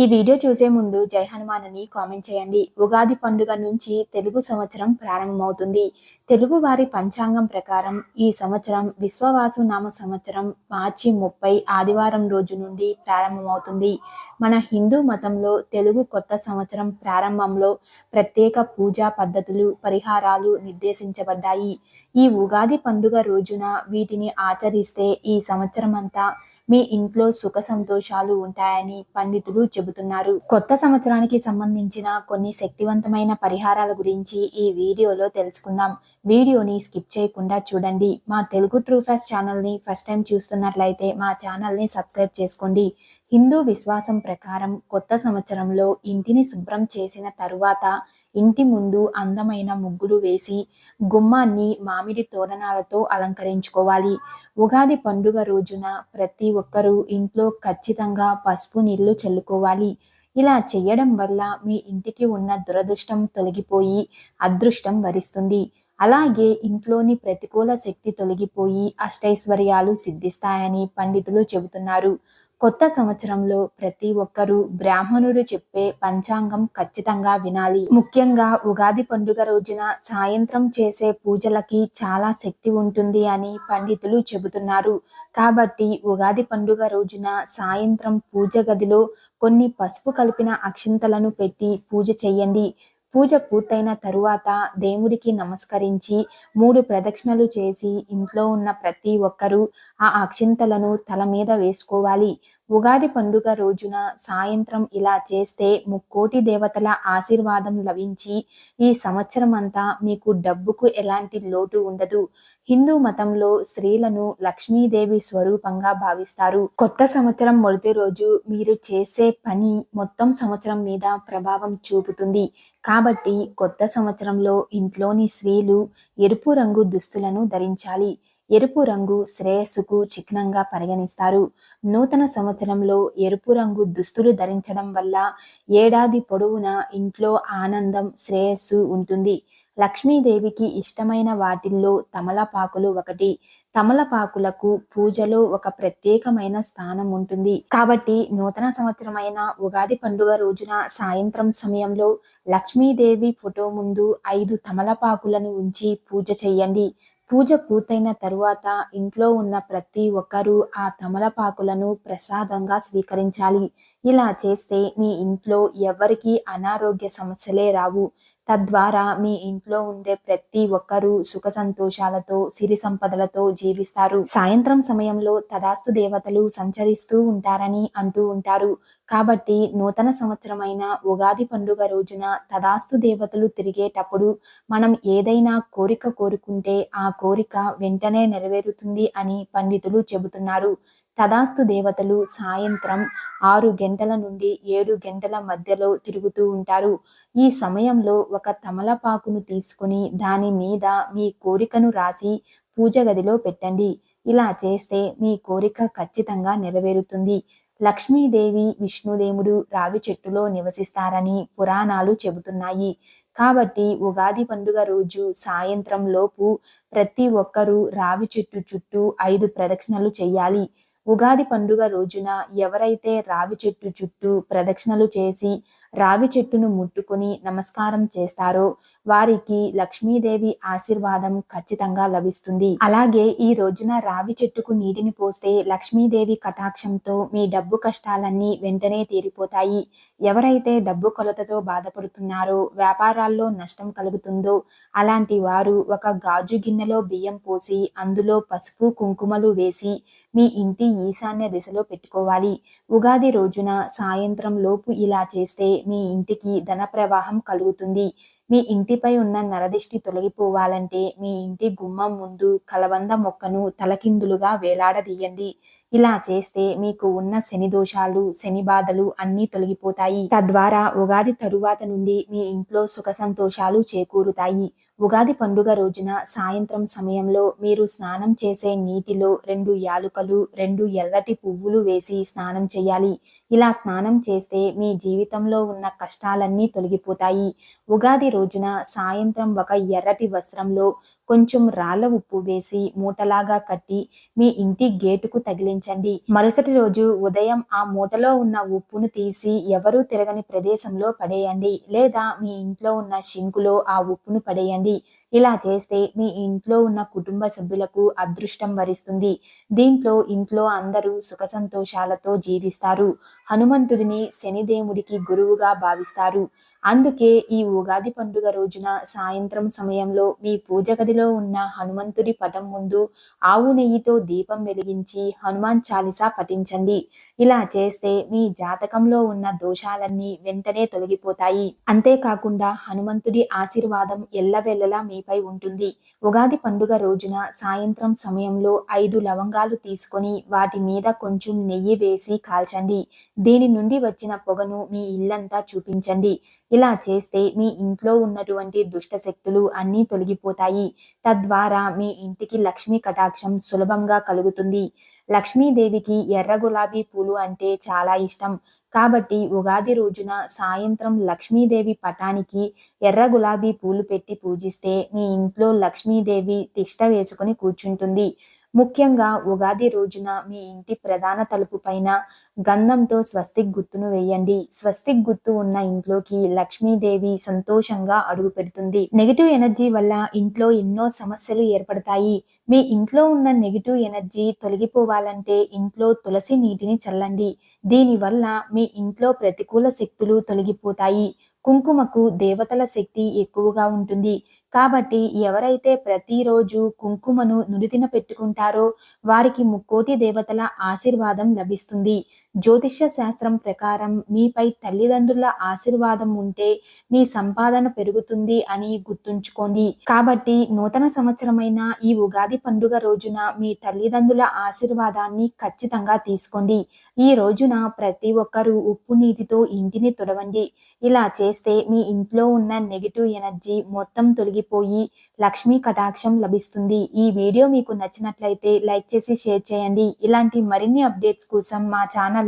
ఈ వీడియో చూసే ముందు జై హనుమాన్ అని కామెంట్ చేయండి. ఉగాది పండుగ నుంచి తెలుగు సంవత్సరం ప్రారంభమవుతుంది. తెలుగు వారి పంచాంగం ప్రకారం ఈ సంవత్సరం విశ్వవాసు నామ సంవత్సరం మార్చి ముప్పై ఆదివారం రోజు నుండి ప్రారంభమవుతుంది. మన హిందూ మతంలో తెలుగు కొత్త సంవత్సరం ప్రారంభంలో ప్రత్యేక పూజా పద్ధతులు పరిహారాలు నిర్దేశించబడ్డాయి. ఈ ఉగాది పండుగ రోజున వీటిని ఆచరిస్తే ఈ సంవత్సరం అంతా మీ ఇంట్లో సుఖ సంతోషాలు ఉంటాయని పండితులు చెబుతున్నారు. కొత్త సంవత్సరానికి సంబంధించిన కొన్ని శక్తివంతమైన పరిహారాల గురించి ఈ వీడియోలో తెలుసుకుందాం. వీడియోని స్కిప్ చేయకుండా చూడండి. మా తెలుగు ట్రూ ఫాస్ట్ ఛానల్ని ఫస్ట్ టైం చూస్తున్నట్లయితే మా ఛానల్ని సబ్స్క్రైబ్ చేసుకోండి. హిందూ విశ్వాసం ప్రకారం కొత్త సంవత్సరంలో ఇంటిని శుభ్రం చేసిన తరువాత ఇంటి ముందు అందమైన ముగ్గులు వేసి గుమ్మాన్ని మామిడి తోరణాలతో అలంకరించుకోవాలి. ఉగాది పండుగ రోజున ప్రతి ఒక్కరూ ఇంట్లో ఖచ్చితంగా పసుపు నీళ్ళు చల్లుకోవాలి. ఇలా చేయడం వల్ల మీ ఇంటికి ఉన్న దురదృష్టం తొలగిపోయి అదృష్టం వరిస్తుంది. అలాగే ఇంట్లోని ప్రతికూల శక్తి తొలగిపోయి అష్టైశ్వర్యాలు సిద్ధిస్తాయని పండితులు చెబుతున్నారు. కొత్త సంవత్సరంలో ప్రతి ఒక్కరూ బ్రాహ్మణుడు చెప్పే పంచాంగం ఖచ్చితంగా వినాలి. ముఖ్యంగా ఉగాది పండుగ రోజున సాయంత్రం చేసే పూజలకి చాలా శక్తి ఉంటుంది అని పండితులు చెబుతున్నారు. కాబట్టి ఉగాది పండుగ రోజున సాయంత్రం పూజ గదిలో కొన్ని పసుపు కలిపిన అక్షింతలను పెట్టి పూజ చేయండి. పూజ పూర్తయిన తరువాత దేవుడికి నమస్కరించి మూడు ప్రదక్షిణలు చేసి ఇంట్లో ఉన్న ప్రతి ఒక్కరూ ఆ అక్షింతలను తల మీద వేసుకోవాలి. ఉగాది పండుగ రోజున సాయంత్రం ఇలా చేస్తే ముక్కోటి దేవతల ఆశీర్వాదం లభించి ఈ సంవత్సరం అంతా మీకు డబ్బుకు ఎలాంటి లోటు ఉండదు. హిందూ మతంలో స్త్రీలను లక్ష్మీదేవి స్వరూపంగా భావిస్తారు. కొత్త సంవత్సరం మొదటి రోజు మీరు చేసే పని మొత్తం సంవత్సరం మీద ప్రభావం చూపుతుంది. కాబట్టి కొత్త సంవత్సరంలో ఇంట్లోని స్త్రీలు ఎరుపు రంగు దుస్తులను ధరించాలి. ఎరుపు రంగు శ్రేయస్సుకు చిహ్నంగా పరిగణిస్తారు. నూతన సంవత్సరంలో ఎరుపు రంగు దుస్తులు ధరించడం వల్ల ఏడాది పొడవునా ఇంట్లో ఆనందం శ్రేయస్సు ఉంటుంది. లక్ష్మీదేవికి ఇష్టమైన వాటిల్లో తమలపాకులు ఒకటి. తమలపాకులకు పూజలో ఒక ప్రత్యేకమైన స్థానం ఉంటుంది. కాబట్టి నూతన సంవత్సరమైన ఉగాది పండుగ రోజున సాయంత్రం సమయంలో లక్ష్మీదేవి ఫోటో ముందు ఐదు తమలపాకులను ఉంచి పూజ చేయండి. పూజ పూర్తయిన తరువాత ఇంట్లో ఉన్న ప్రతి ఒక్కరూ ఆ తమలపాకులను ప్రసాదంగా స్వీకరించాలి. ఇలా చేస్తే మీ ఇంట్లో ఎవరికీ అనారోగ్య సమస్యలే రావు. తద్వారా మీ ఇంట్లో ఉండే ప్రతి ఒక్కరూ సుఖ సంతోషాలతో సిరి సంపదలతో జీవిస్తారు. సాయంత్రం సమయంలో తదాస్తు దేవతలు సంచరిస్తూ ఉంటారని అంటూ ఉంటారు. కాబట్టి నూతన సంవత్సరమైన ఉగాది పండుగ రోజున తదాస్తు దేవతలు తిరిగేటప్పుడు మనం ఏదైనా కోరిక కోరుకుంటే ఆ కోరిక వెంటనే నెరవేరుతుంది అని పండితులు చెబుతున్నారు. తదాస్తు దేవతలు సాయంత్రం ఆరు గంటల నుండి ఏడు గంటల మధ్యలో తిరుగుతూ ఉంటారు. ఈ సమయంలో ఒక తమలపాకును తీసుకుని దాని మీద మీ కోరికను రాసి పూజ గదిలో పెట్టండి. ఇలా చేస్తే మీ కోరిక ఖచ్చితంగా నెరవేరుతుంది. లక్ష్మీదేవి విష్ణుదేవుడు రావి చెట్టులో నివసిస్తారని పురాణాలు చెబుతున్నాయి. కాబట్టి ఉగాది పండుగ రోజు సాయంత్రం లోపు ప్రతి ఒక్కరూ రావి చెట్టు చుట్టూ ఐదు ప్రదక్షిణలు చేయాలి. ఉగాది పండుగ రోజున ఎవరైతే రావి చెట్టు చుట్టూ ప్రదక్షిణలు చేసి రావి చెట్టును ముట్టుకుని నమస్కారం చేస్తారో. వారికి లక్ష్మీదేవి ఆశీర్వాదం ఖచ్చితంగా లభిస్తుంది. అలాగే ఈ రోజున రావి చెట్టుకు నీటిని పోస్తే లక్ష్మీదేవి కటాక్షంతో మీ డబ్బు కష్టాలన్నీ వెంటనే తీరిపోతాయి. ఎవరైతే డబ్బు కొలతతో బాధపడుతున్నారో వ్యాపారాల్లో నష్టం కలుగుతుందో అలాంటి వారు ఒక గాజు గిన్నెలో బియ్యం పోసి అందులో పసుపు కుంకుమలు వేసి మీ ఇంటి ఈశాన్య దిశలో పెట్టుకోవాలి. ఉగాది రోజున సాయంత్రం లోపు ఇలా చేస్తే మీ ఇంటికి ధన ప్రవాహం కలుగుతుంది. మీ ఇంటిపై ఉన్న నరదిష్టి తొలగిపోవాలంటే మీ ఇంటి గుమ్మం ముందు కలబంద మొక్కను తలకిందులుగా వేలాడదీయండి. ఇలా చేస్తే మీకు ఉన్న శని దోషాలు శని బాధలు అన్నీ తొలగిపోతాయి. తద్వారా ఉగాది తరువాత నుండి మీ ఇంట్లో సుఖ సంతోషాలు చేకూరుతాయి. ఉగాది పండుగ రోజున సాయంత్రం సమయంలో మీరు స్నానం చేసే నీటిలో రెండు యాలుకలు రెండు ఎర్రటి పువ్వులు వేసి స్నానం చేయాలి. ఇలా స్నానం చేస్తే మీ జీవితంలో ఉన్న కష్టాలన్నీ తొలగిపోతాయి. ఉగాది రోజున సాయంత్రం ఒక ఎర్రటి వస్త్రంలో కొంచెం రాళ్ళ ఉప్పు వేసి మూటలాగా కట్టి మీ ఇంటి గేటుకు తగిలించండి. మరుసటి రోజు ఉదయం ఆ మూటలో ఉన్న ఉప్పును తీసి ఎవరూ తిరగని ప్రదేశంలో పడేయండి. లేదా మీ ఇంట్లో ఉన్న షింకులో ఆ ఉప్పును పడేయండి. ఇలా చేస్తే మీ ఇంట్లో ఉన్న కుటుంబ సభ్యులకు అదృష్టం వరిస్తుంది. దీంట్లో ఇంట్లో అందరూ సుఖ సంతోషాలతో జీవిస్తారు. హనుమంతుడిని శనిదేవుడికి గురువుగా భావిస్తారు. అందుకే ఈ ఉగాది పండుగ రోజున సాయంత్రం సమయంలో మీ పూజ గదిలో ఉన్న హనుమంతుడి పటం ముందు ఆవు నెయ్యితో దీపం వెలిగించి హనుమాన్ చాలీసా పఠించండి. ఇలా చేస్తే మీ జాతకంలో ఉన్న దోషాలన్నీ వెంటనే తొలగిపోతాయి. అంతేకాకుండా హనుమంతుడి ఆశీర్వాదం ఎల్లవెల్లలా మీపై ఉంటుంది. ఉగాది పండుగ రోజున సాయంత్రం సమయంలో ఐదు లవంగాలు తీసుకొని వాటి మీద కొంచెం నెయ్యి వేసి కాల్చండి. దీని నుండి వచ్చిన పొగను మీ ఇల్లంతా చూపించండి. ఇలా చేస్తే మీ ఇంట్లో ఉన్నటువంటి దుష్ట శక్తులు అన్నీ తొలగిపోతాయి. తద్వారా మీ ఇంటికి లక్ష్మీ కటాక్షం సులభంగా కలుగుతుంది. లక్ష్మీదేవికి ఎర్ర గులాబీ పూలు అంటే చాలా ఇష్టం. కాబట్టి ఉగాది రోజున సాయంత్రం లక్ష్మీదేవి పటానికి ఎర్ర గులాబీ పూలు పెట్టి పూజిస్తే మీ ఇంట్లో లక్ష్మీదేవి తిష్ట వేసుకుని కూర్చుంటుంది. ముఖ్యంగా ఉగాది రోజున మీ ఇంటి ప్రధాన తలుపు పైన గంధంతో స్వస్తిక్ గుర్తును వేయండి. స్వస్తిక్ గుర్తు ఉన్న ఇంట్లోకి లక్ష్మీదేవి సంతోషంగా అడుగు పెడుతుంది. నెగిటివ్ ఎనర్జీ వల్ల ఇంట్లో ఎన్నో సమస్యలు ఏర్పడతాయి. మీ ఇంట్లో ఉన్న నెగిటివ్ ఎనర్జీ తొలగిపోవాలంటే ఇంట్లో తులసి నీటిని చల్లండి. దీనివల్ల మీ ఇంట్లో ప్రతికూల శక్తులు తొలగిపోతాయి. కుంకుమకు దేవతల శక్తి ఎక్కువగా ఉంటుంది. కాబట్టి ఎవరైతే ప్రతిరోజు కుంకుమను నుడితిన పెట్టుకుంటారో వారికి ముక్కోటి దేవతల ఆశీర్వాదం లభిస్తుంది. జ్యోతిష్య శాస్త్రం ప్రకారం మీపై తల్లిదండ్రుల ఆశీర్వాదం ఉంటే మీ సంపాదన పెరుగుతుంది అని గుర్తుంచుకోండి. కాబట్టి నూతన సంవత్సరమైన ఈ ఉగాది పండుగ రోజున మీ తల్లిదండ్రుల ఆశీర్వాదాన్ని ఖచ్చితంగా తీసుకోండి. ఈ రోజున ప్రతి ఒక్కరూ ఉప్పు నీటితో ఇంటిని తుడవండి. ఇలా చేస్తే మీ ఇంట్లో ఉన్న నెగిటివ్ ఎనర్జీ మొత్తం తొలగిపోయి లక్ష్మీ కటాక్షం లభిస్తుంది. ఈ వీడియో మీకు నచ్చినట్లయితే లైక్ చేసి షేర్ చేయండి. ఇలాంటి మరిన్ని అప్డేట్స్ కోసం మా ఛానల్